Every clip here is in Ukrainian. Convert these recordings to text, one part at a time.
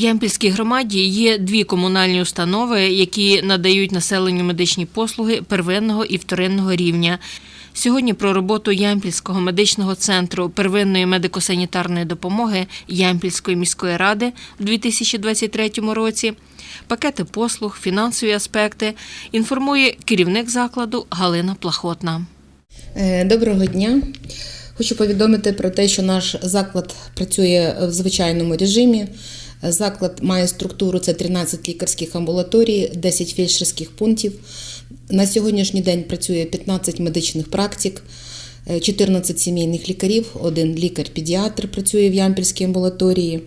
Ямпільській громаді є дві комунальні установи, які надають населенню медичні послуги первинного і вторинного рівня. Сьогодні про роботу Ямпільського медичного центру первинної медико-санітарної допомоги Ямпільської міської ради в 2023 році, пакети послуг, фінансові аспекти інформує керівник закладу Галина Плахотна. Е, Доброго дня. Хочу повідомити про те, що наш заклад працює в звичайному режимі. Заклад має структуру це 13 лікарських амбулаторій, 10 фельдшерських пунктів. На сьогоднішній день працює 15 медичних практик, е, 14 сімейних лікарів, один лікар-педіатр працює в Ямпільській амбулаторії.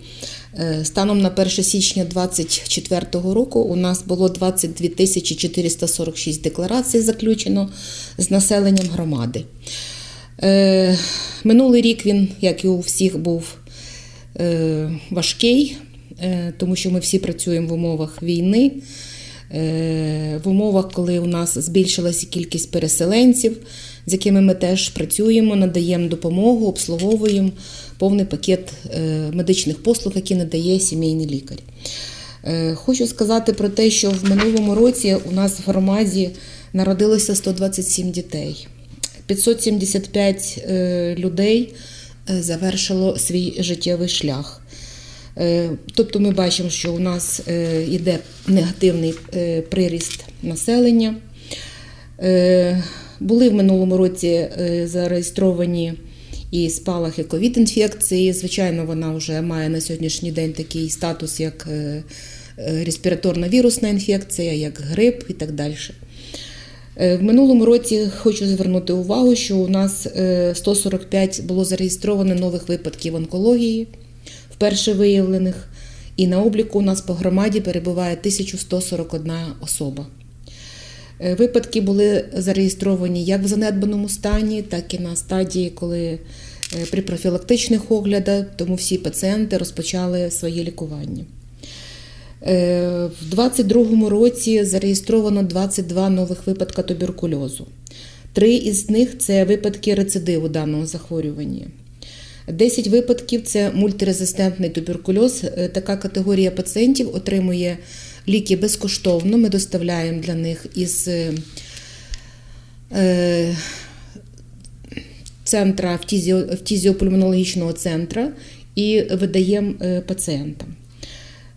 Е, Станом на 1 січня 2024 року у нас було 22 тисячі 446 декларацій заключено з населенням громади. Е, Минулий рік він, як і у всіх, був е, важкий, е, тому що ми всі працюємо в умовах війни, е, в умовах, коли у нас збільшилася кількість переселенців, з якими ми теж працюємо, надаємо допомогу, обслуговуємо повний пакет е, медичних послуг, які надає сімейний лікар. Е, Хочу сказати про те, що в минулому році у нас в громаді народилося 127 дітей. 575 е, людей е, завершило свій життєвий шлях. Е, Тобто ми бачимо, що у нас е, йде негативний е, приріст населення. Е, Були в минулому році е, зареєстровані і спалахи ковід-інфекції. Звичайно, вона вже має на сьогоднішній день такий статус, як е, е, респіраторна вірусна інфекція, як грип і так далі. Е, В минулому році хочу звернути увагу, що у нас е, 145 було зареєстровано нових випадків онкології, вперше виявлених, і на обліку у нас по громаді перебуває 1141 особа. Е, Випадки були зареєстровані як в занедбаному стані, так і на стадії, коли е, при профілактичних оглядах, тому всі пацієнти розпочали своє лікування. Е, В 2022 році зареєстровано 22 нових випадка туберкульозу. Три із них це випадки рецидиву даного захворювання. 10 випадків це мультирезистентний туберкульоз. Е, Така категорія пацієнтів отримує ліки безкоштовно. Ми доставляємо для них із е, е, центра фтізіопульмонологічного центру і видаємо пацієнтам.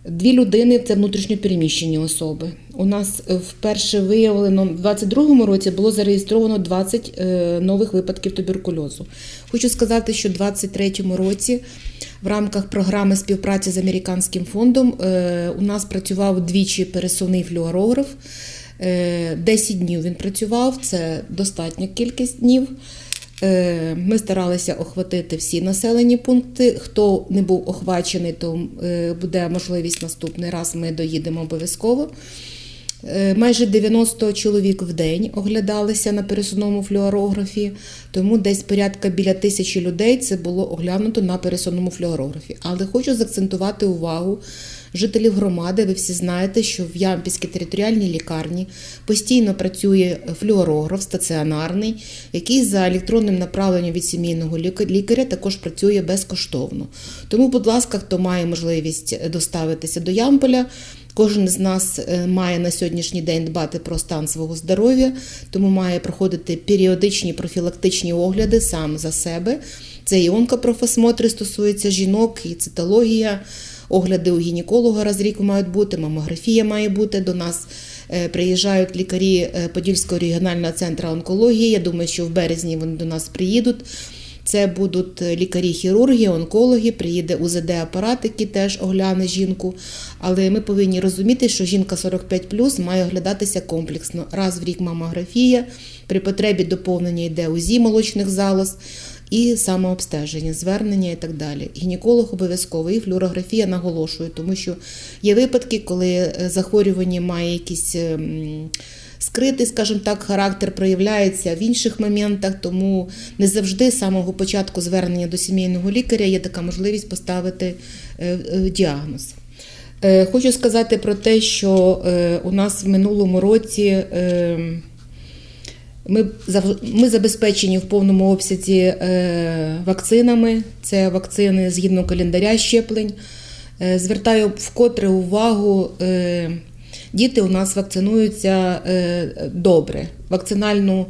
Дві людини це внутрішньопереміщені особи. У нас е, вперше виявлено в 2022 році було зареєстровано 20 е, нових випадків туберкульозу. Хочу сказати, що в 2023 році в рамках програми співпраці з американським фондом е, у нас працював двічі пересувний флюорограф. Е, 10 днів він працював, це достатня кількість днів. Ми старалися охватити всі населені пункти. Хто не був охвачений, то буде можливість наступний раз. Ми доїдемо обов'язково. Е, Майже 90 чоловік в день оглядалися на пересувному флюорографі, тому десь порядка біля тисячі людей це було оглянуто на пересувному флюорографі. Але хочу заакцентувати увагу жителів громади. Ви всі знаєте, що в Ямпільській територіальній лікарні постійно працює флюорограф стаціонарний, який за електронним направленням від сімейного ліка- лікаря також працює безкоштовно. Тому, будь ласка, хто має можливість доставитися до Ямполя, Кожен з нас е, має на сьогоднішній день дбати про стан свого здоров'я, тому має проходити періодичні профілактичні огляди сам за себе. Це і онкопрофосмотри стосується жінок, і цитологія, огляди у гінеколога раз рік мають бути, мамографія має бути. До нас е, приїжджають лікарі е, Подільського регіонального центру онкології. Я думаю, що в березні вони до нас приїдуть. Це будуть лікарі-хірурги, онкологи, приїде УЗД-апарат, який теж огляне жінку. Але ми повинні розуміти, що жінка 45 має оглядатися комплексно. Раз в рік мамографія, при потребі доповнення йде УЗІ молочних залоз і самообстеження, звернення і так далі. Гінеколог обов'язково і флюорографія наголошую, тому що є випадки, коли е, захворювання має якісь. ем, скритий, скажімо так, характер проявляється в інших моментах, тому не завжди з самого початку звернення до сімейного лікаря є така можливість поставити е, е, діагноз. Хочу сказати про те, що у нас в минулому році е, ми, ми забезпечені в повному обсязі е, вакцинами. Це вакцини згідно календаря щеплень. Е, Звертаю вкотре увагу. е, Діти у нас вакцинуються добре. Вакцинальну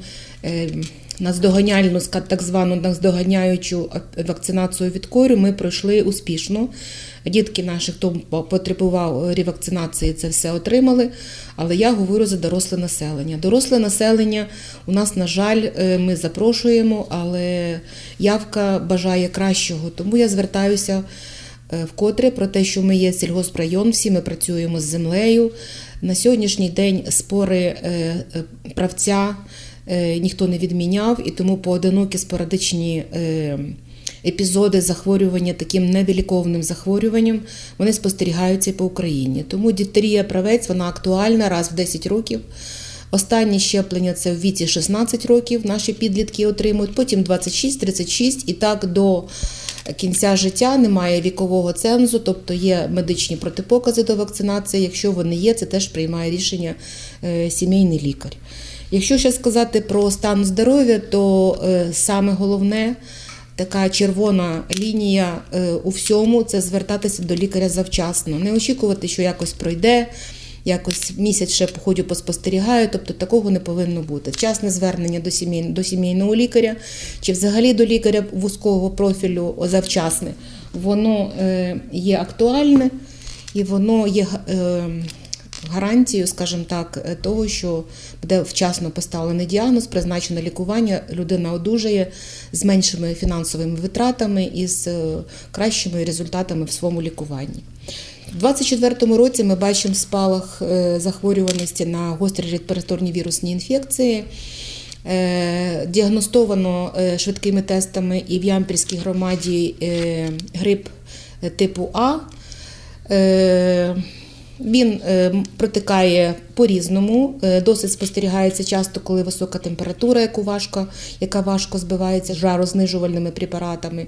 наздоганяльну, так звану наздоганяючу вакцинацію від кору ми пройшли успішно. Дітки наші, хто потребував ревакцинації, це все отримали. Але я говорю за доросле населення. Доросле населення у нас, на жаль, е, ми запрошуємо, але явка бажає кращого. Тому я звертаюся е, вкотре про те, що ми є сільгоспрайон, всі ми працюємо з землею. На сьогоднішній день спори е, правця ніхто не відміняв, і тому поодинокі спорадичні е, епізоди захворювання таким невиліковним захворюванням вони спостерігаються по Україні. Тому дифтерія правець вона актуальна раз в 10 років. Останні щеплення це в віці 16 років. Наші підлітки отримують, потім 26, 36 і так до кінця життя немає вікового цензу, тобто є медичні протипокази до вакцинації. Якщо вони є, це теж приймає рішення е, сімейний лікар. Якщо ще сказати про стан здоров'я, то е, саме головне така червона лінія е, у всьому це звертатися до лікаря завчасно, не очікувати, що якось пройде. Якось місяць ще походю поспостерігаю, тобто такого не повинно бути. Вчасне звернення до сімей, до сімейного лікаря чи взагалі до лікаря вузького профілю завчасне, воно е, є актуальне і воно є гарантією, скажімо так, е, того, що буде вчасно поставлений діагноз, призначено лікування, людина одужає з меншими фінансовими витратами і з е, кращими результатами в своєму лікуванні. У 2024 році ми бачимо спалах е, захворюваності на гострі респіраторні вірусні інфекції. Діагностовано швидкими тестами і в Ямпільській громаді грип типу А. Він е, протикає по-різному. Е, Досить спостерігається часто, коли висока температура, яку важко, яка важко збивається жарознижувальними препаратами.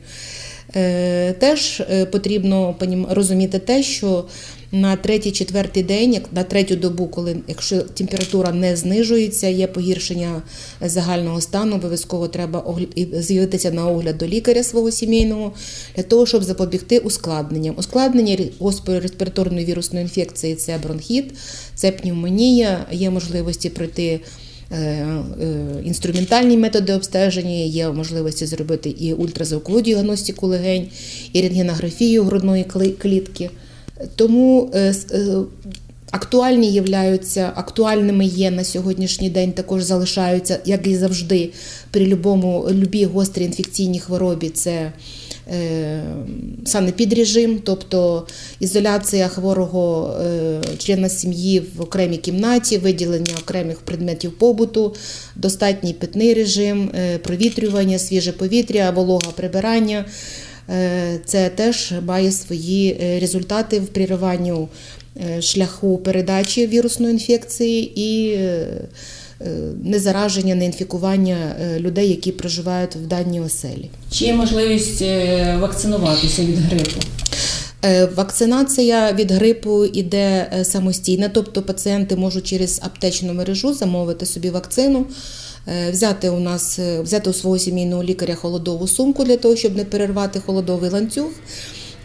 Е, Теж е, потрібно розуміти те, що на третій-четвертий день, як на третю добу, коли якщо температура не знижується, є погіршення загального стану, обов'язково треба з'явитися на огляд до лікаря свого сімейного для того, щоб запобігти ускладненням. Ускладнення респіраторної вірусної інфекції це бронхіт, це пневмонія, є можливості пройти. Е, е, Інструментальні методи обстеження, є можливості зробити і ультразвукову діагностику легень, і рентгенографію грудної клітки. Тому е, актуальні являються, актуальними є на сьогоднішній день, також залишаються, як і завжди, при любому любій гострій інфекційній хворобі. Це санепідрежим, тобто ізоляція хворого е, члена сім'ї в окремій кімнаті, виділення окремих предметів побуту, достатній питний режим, е, провітрювання, свіже повітря, волога прибирання. Е, Це теж має свої е, результати в прерыванню е, шляху передачі вірусної інфекції і е, е, незараження, неінфікування е, людей, які проживають в даній оселі. Чи є можливість е, вакцинуватися від грипу? Е, Вакцинація від грипу йде е, самостійно, тобто пацієнти можуть через аптечну мережу замовити собі вакцину, е, взяти у нас, е, взяти у свого сімейного лікаря холодову сумку для того, щоб не перервати холодовий ланцюг.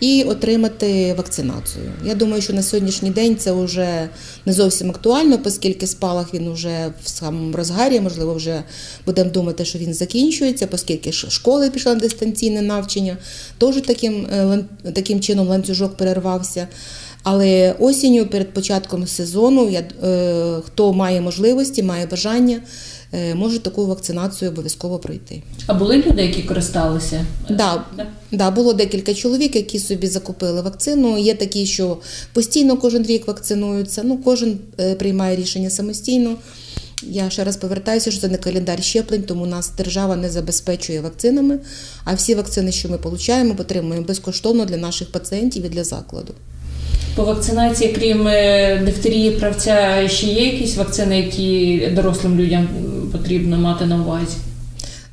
І отримати вакцинацію. Я думаю, що на сьогоднішній день це вже не зовсім актуально, оскільки спалах він вже в самому розгарі, можливо, вже будемо думати, що він закінчується, оскільки школи пішла на дистанційне навчання, теж таким, е, таким чином ланцюжок перервався. Але осінню перед початком сезону я, е, хто має можливості, має бажання, е, може таку вакцинацію обов'язково пройти. А були люди, які користалися? Да, Да. да, було декілька чоловік, які собі закупили вакцину. Є такі, що постійно кожен рік вакцинуються. Ну, кожен е, приймає рішення самостійно. Я ще раз повертаюся, що це не календар щеплень, тому нас держава не забезпечує вакцинами. А всі вакцини, що ми отримуємо, отримуємо безкоштовно для наших пацієнтів і для закладу. По вакцинації, крім е, дифтерії правця, ще є якісь вакцини, які дорослим людям потрібно мати на увазі?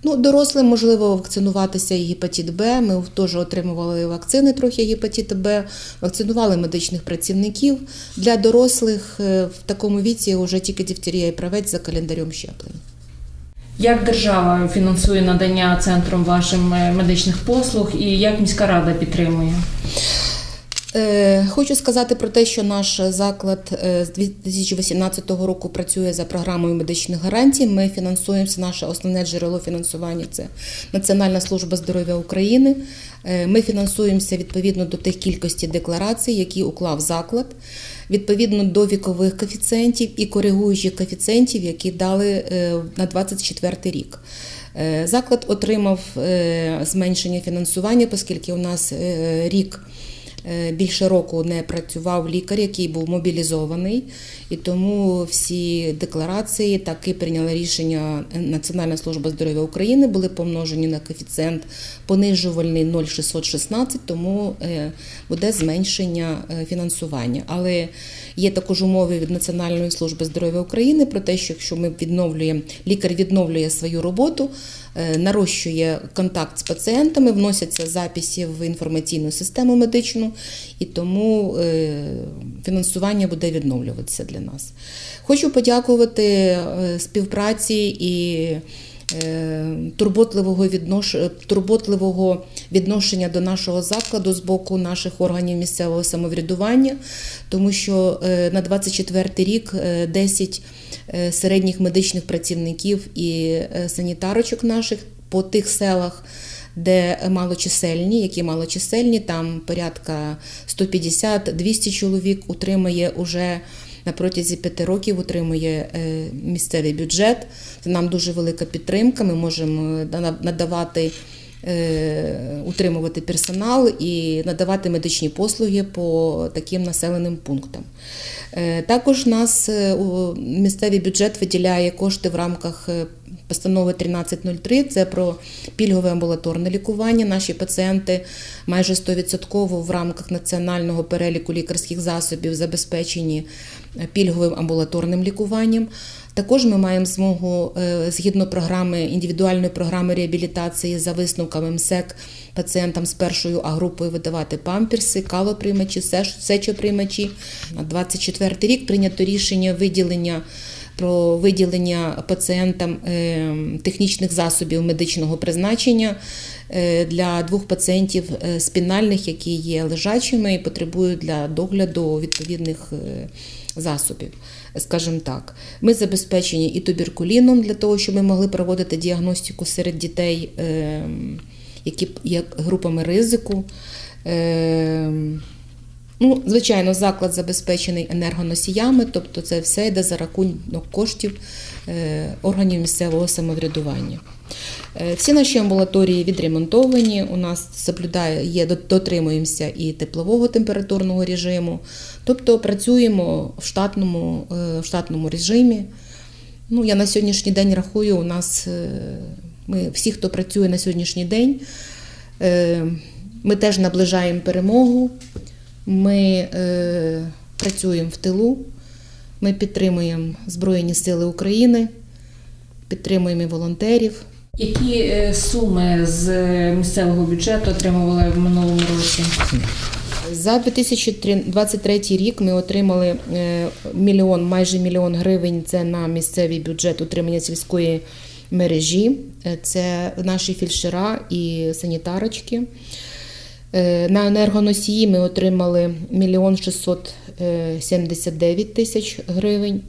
Ну, дорослим можливо вакцинуватися і гепатит Б. Ми теж отримували вакцини трохи гепатиту Б, вакцинували медичних працівників. Для дорослих е, в такому віці вже тільки дифтерія і правець за календарем щеплень. Як держава фінансує надання центром вашим е, медичних послуг і як міська рада підтримує? Е, Хочу сказати про те, що наш заклад е, з 2018 року працює за програмою медичних гарантій. Ми фінансуємося. Наше основне джерело фінансування це Національна служба здоров'я України. Е, Ми фінансуємося відповідно до тих кількості декларацій, які уклав заклад, відповідно до вікових коефіцієнтів і коригуючих коефіцієнтів, які дали на 2024 рік. Заклад отримав зменшення фінансування, оскільки у нас рік. Е, Більше року не працював лікар, який був мобілізований, і тому всі декларації таки прийняли рішення Національна служба здоров'я України, були помножені на коефіцієнт понижувальний 0,616, тому е, буде зменшення е, фінансування. Але є також умови від Національної служби здоров'я України про те, що якщо ми відновлюємо, лікар відновлює свою роботу, нарощує контакт з пацієнтами, вносяться записи в інформаційну систему медичну, і тому е, фінансування буде відновлюватися для нас. Хочу подякувати е, співпраці і е, турботливого, віднош... турботливого відношення до нашого закладу з боку наших органів місцевого самоврядування, тому що е, на 24 рік е, 10 е, середніх медичних працівників і е, санітарочок наших по тих селах. Де малочисельні, які малочисельні, там порядка 150-200 чоловік утримує уже на протязі п'яти років утримує е, місцевий бюджет. Це нам дуже велика підтримка. Ми можемо е, надавати. Е, Утримувати персонал і надавати медичні послуги по таким населеним пунктам. Е, Також нас е, місцевий бюджет виділяє кошти в рамках постанови 1303. Це про пільгове амбулаторне лікування. Наші пацієнти майже 100% в рамках національного переліку лікарських засобів забезпечені пільговим амбулаторним лікуванням. Також ми маємо змогу е, згідно програми індивідуальної програми реабілітації за висновками МСЕК пацієнтам з першою А групою видавати памперси, калоприймачі, сечоприймачі. На 24 рік прийнято рішення виділення про виділення пацієнтам е, технічних засобів медичного призначення е, для двох пацієнтів е, спінальних, які є лежачими і потребують для догляду відповідних засобів. Скажімо так, ми забезпечені і туберкуліном для того, щоб ми могли проводити діагностику серед дітей, які є групами ризику. Ну, звичайно, заклад забезпечений енергоносіями, тобто це все йде за рахунок коштів е, органів місцевого самоврядування. Е, Всі наші амбулаторії відремонтовані. У нас соблюдає, є дотримуємося і теплового температурного режиму, тобто працюємо в штатному, е, в штатному режимі. Ну, я на сьогоднішній день рахую, у нас ми всі, хто працює на сьогоднішній день, ми теж наближаємо перемогу. Ми е, працюємо в тилу, ми підтримуємо Збройні Сили України, підтримуємо волонтерів. Які е, суми з місцевого бюджету отримували в минулому році? За 2023 рік ми отримали е, мільйон, майже мільйон гривень. Це на місцевий бюджет утримання сільської мережі. Е, Це наші фільшера і санітарочки. Е, На енергоносії ми отримали мільйон 679 тисяч гривень.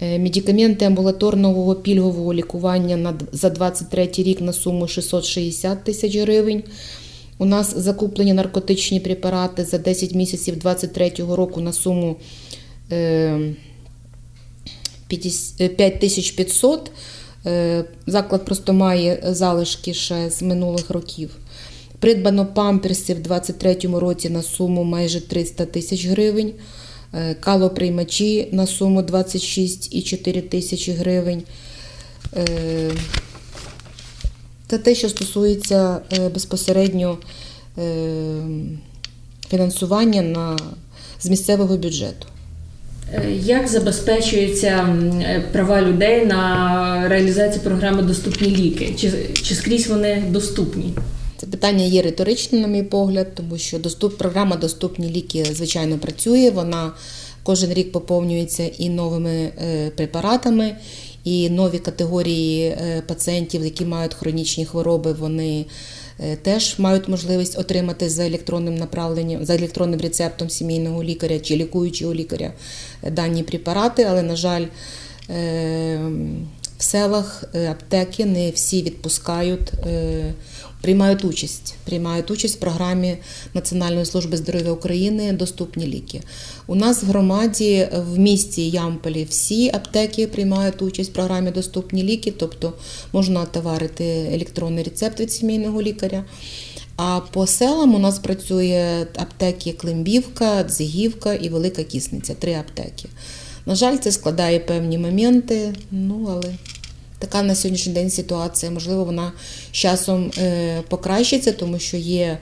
Е, Медикаменти амбулаторного пільгового лікування за 23 рік на суму 660 тисяч гривень. У нас закуплені наркотичні препарати за 10 місяців 2023 року на суму е, 50 е, 5500. Е, Заклад просто має залишки ще з минулих років. Придбано памперсів в 2023 році на суму майже 300 тисяч гривень. Е, Калоприймачі на суму 26,4 тисячі гривень. Це те, що стосується е, безпосередньо е, фінансування на, з місцевого бюджету. Як забезпечуються права людей на реалізацію програми Доступні ліки? Чи, чи скрізь вони доступні? Це питання є риторичним, на мій погляд, тому що доступ, програма Доступні ліки, звичайно, працює. Вона кожен рік поповнюється і новими е, препаратами, і нові категорії е, пацієнтів, які мають хронічні хвороби, вони е, теж мають можливість отримати за електронним направленням, за електронним рецептом сімейного лікаря чи лікуючого лікаря дані препарати, але, на жаль, в селах аптеки не всі відпускають, приймають участь. Приймають участь в програмі Національної служби здоров'я України Доступні ліки. У нас в громаді в місті Ямполі всі аптеки приймають участь в програмі Доступні ліки, тобто можна отоварити електронний рецепт від сімейного лікаря. А по селам у нас працює аптеки Климбівка, Дзигівка і Велика Кісниця три аптеки. На жаль, це складає певні моменти, ну але така на сьогоднішній день ситуація. Можливо, вона з часом е, покращиться, тому що є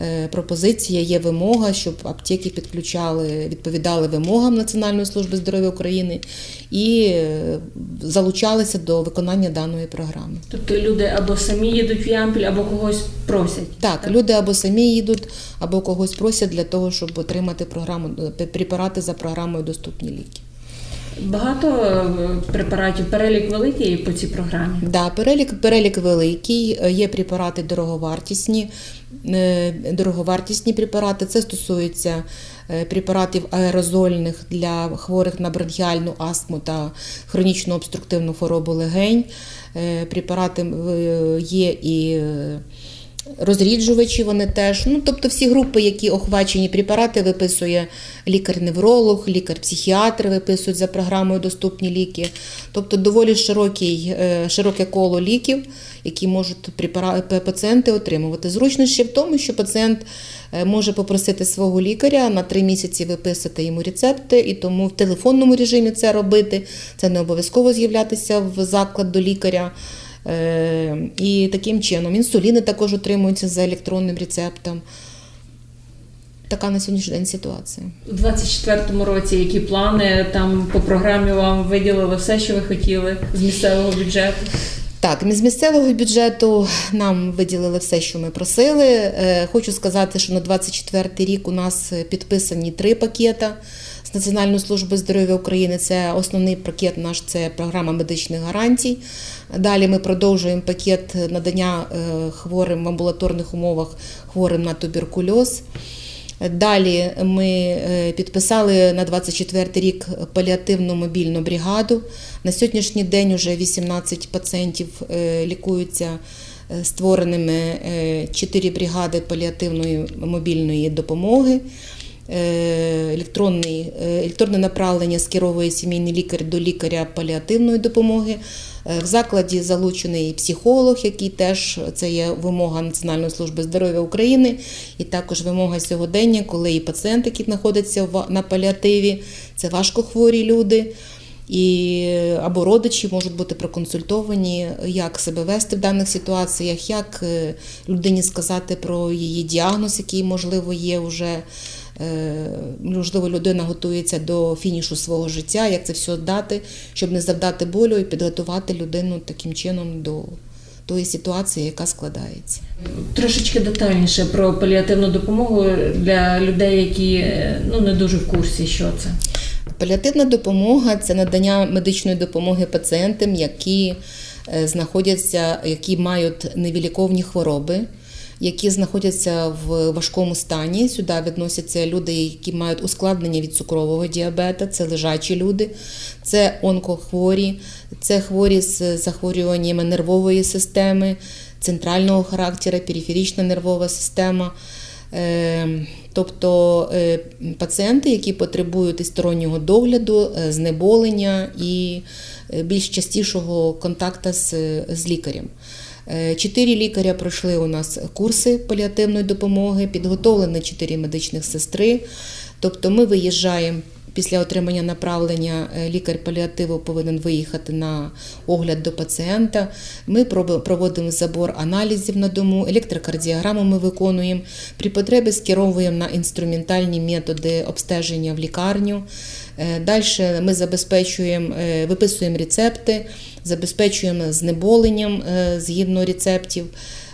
е, пропозиція, є вимога, щоб аптеки підключали, відповідали вимогам Національної служби здоров'я України і е, залучалися до виконання даної програми. Тобто люди або самі їдуть в Ямпіль, або когось просять. Так, люди або самі їдуть, або когось просять для того, щоб отримати програму препарати за програмою Доступні ліки. Багато е, препаратів, перелік великий по цій програмі. Да, перелік, перелік великий. Е, Є препарати дороговартісні, е, дороговартісні препарати. Це стосується препаратів аерозольних для хворих на бронхіальну астму та хронічну обструктивну хворобу легень. Препарати є і розріджувачі, вони теж. Ну, тобто всі групи, які охвачені препарати, виписує лікар-невролог, лікар-психіатр виписують за програмою доступні ліки. Тобто доволі широкий, е, широке коло ліків, які можуть пацієнти отримувати. Зручно ще в тому, що пацієнт е, може попросити свого лікаря на три місяці виписати йому рецепти, і тому в телефонному режимі це робити. Це не обов'язково з'являтися в заклад до лікаря. Е, І таким чином інсуліни також отримуються за електронним рецептом. Така на сьогоднішній день ситуація. У 24-му році які плани там по програмі вам виділили все, що ви хотіли з місцевого бюджету? Так, з місцевого бюджету нам виділили все, що ми просили. Е, Хочу сказати, що на 24 рік у нас підписані три пакета з Національної служби здоров'я України. Це основний пакет наш це програма медичних гарантій. Далі ми продовжуємо пакет надання е, хворим в амбулаторних умовах хворим на туберкульоз. Далі ми е, підписали на 24 рік паліативну мобільну бригаду. На сьогоднішній день вже 18 пацієнтів е, лікуються створеними 4 бригади паліативної мобільної допомоги. Е, Електронний, е, електронне направлення скеровує сімейний лікар до лікаря паліативної допомоги. Е, В закладі залучений психолог, який теж це є вимога Національної служби здоров'я України, і також вимога сьогодення, коли і пацієнт, який знаходиться на паліативі, це важкохворі люди. І або родичі можуть бути проконсультовані, як себе вести в даних ситуаціях, як людині сказати про її діагноз, який можливо є вже. Е, Можливо, людина готується до фінішу свого життя, як це все дати, щоб не завдати болю і підготувати людину таким чином до тої ситуації, яка складається. Трошечки детальніше про паліативну допомогу для людей, які е, ну не дуже в курсі, що це. Паліативна допомога це надання медичної допомоги пацієнтам, які е, знаходяться, які мають невіліковні хвороби, які знаходяться в важкому стані. Сюди відносяться люди, які мають ускладнення від цукрового діабета, це лежачі люди, це онкохворі, це хворі з захворюваннями нервової системи, центрального характеру, периферична нервова система. Е, Тобто е, пацієнти, які потребують і стороннього догляду, е, знеболення і більш частішого контакту з, з лікарем. Е, Чотири лікаря пройшли у нас курси паліативної допомоги, підготовлені чотири медичних сестри. Тобто ми виїжджаємо після отримання направлення, е, лікар паліативу повинен виїхати на огляд до пацієнта. Ми проводимо забор аналізів на дому, електрокардіограму ми виконуємо. При потребі скеровуємо на інструментальні методи обстеження в лікарню. Далі ми забезпечуємо, е, виписуємо рецепти, забезпечуємо знеболенням е, згідно рецептів.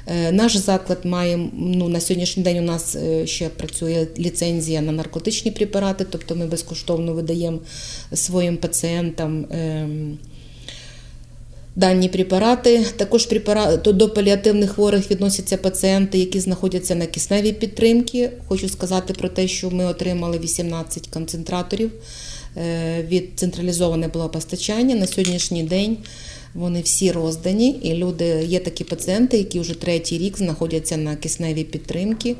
Е, Наш заклад має ну, на сьогоднішній день у нас е, ще працює ліцензія на наркотичні препарати, тобто ми безкоштовно видаємо своїм пацієнтам ем, дані препарати. Також препара- то до паліативних хворих відносяться пацієнти, які знаходяться на кисневій підтримці. Хочу сказати про те, що ми отримали 18 концентраторів е, від централізоване було постачання. На сьогоднішній день вони всі роздані, і люди є такі пацієнти, які вже третій рік знаходяться на кисневій підтримці.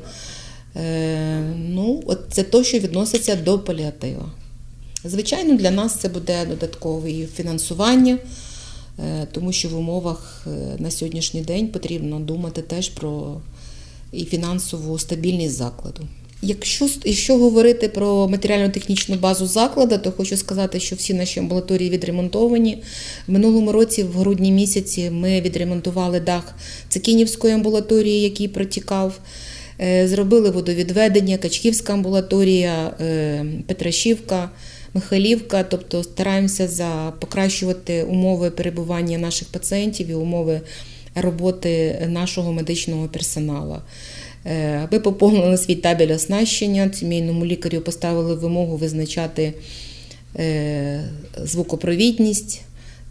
Е, Ну, от це то, що відноситься до паліатива. Звичайно, для нас це буде додаткове фінансування, е, тому що в умовах е, на сьогоднішній день потрібно думати теж про і фінансову стабільність закладу. Якщо, якщо говорити про матеріально-технічну базу закладу, то хочу сказати, що всі наші амбулаторії відремонтовані. В минулому році, в грудні місяці, ми відремонтували дах Цикінівської амбулаторії, який протікав. Е, Зробили водовідведення, Качківська амбулаторія, е, Петрашівка, Михайлівка. Тобто стараємося за покращувати умови перебування наших пацієнтів і умови роботи нашого медичного персоналу. Е, Ми поповнили свій табель оснащення. Сімейному лікарю поставили вимогу визначати е, звукопровідність.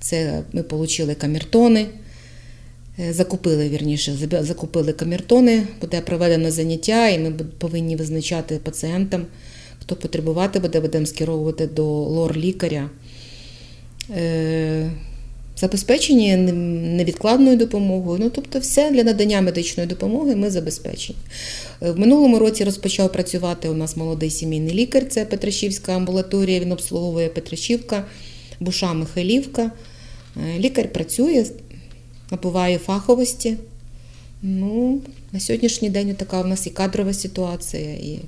Це ми отримали камертони. Е, Закупили вірніше, закупили камертони, буде проведено заняття, і ми повинні визначати пацієнтам, хто потребувати буде, будемо скеровувати до лор-лікаря. Забезпечені невідкладною допомогою. Ну, тобто, все для надання медичної допомоги ми забезпечені. Е, В минулому році розпочав працювати у нас молодий сімейний лікар, це Петрашівська амбулаторія, він обслуговує Петрашівка, Буша Михайлівка. Е, Лікар працює, набуває фаховості. Ну, на сьогоднішній день така у нас і кадрова ситуація. І...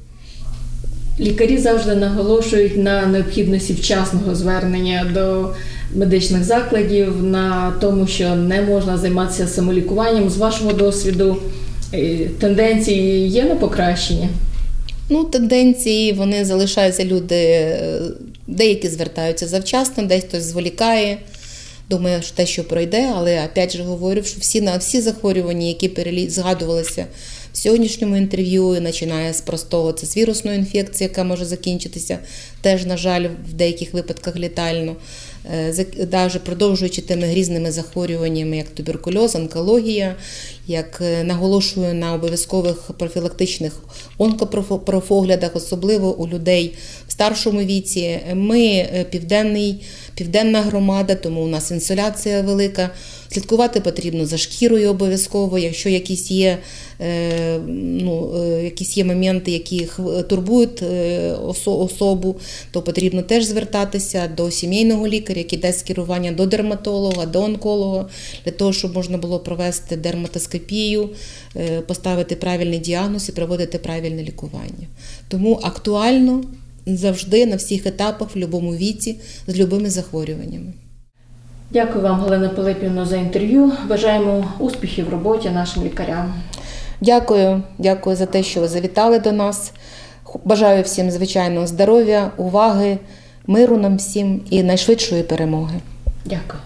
Лікарі завжди наголошують на необхідності вчасного звернення до медичних закладів, на тому, що не можна займатися самолікуванням. З вашого досвіду е, тенденції є на покращення? Ну, тенденції вони залишаються люди, е, деякі звертаються завчасно, десь хтось зволікає. Думаю, що те, що пройде, але опять же говорю, що всі на всі захворювання, які перелі... згадувалися сьогоднішньому інтерв'ю, починає з простого. Це з вірусної інфекції, яка може закінчитися, теж, на жаль, в деяких випадках літально, навіть продовжуючи тими грізними захворюваннями, як туберкульоз, онкологія, як е, наголошую на обов'язкових профілактичних онкопрофоглядах, особливо у людей старшому віці. Ми е, південний, південна громада, тому у нас інсоляція велика. Слідкувати потрібно за шкірою обов'язково, якщо якісь є, е, ну, е, якісь є моменти, які турбують особу, то потрібно теж звертатися до сімейного лікаря, який дасть скерування до дерматолога, до онколога, для того, щоб можна було провести дерматоскопію, поставити правильний діагноз і проводити правильне лікування. Тому актуально завжди на всіх етапах, в будь-якому віці, з будь-якими захворюваннями. Дякую вам, Галина Пилипівна, за інтерв'ю. Бажаємо успіхів в роботі нашим лікарям. Дякую, дякую за те, що ви завітали до нас. Бажаю всім звичайного здоров'я, уваги, миру нам всім і найшвидшої перемоги. Дякую.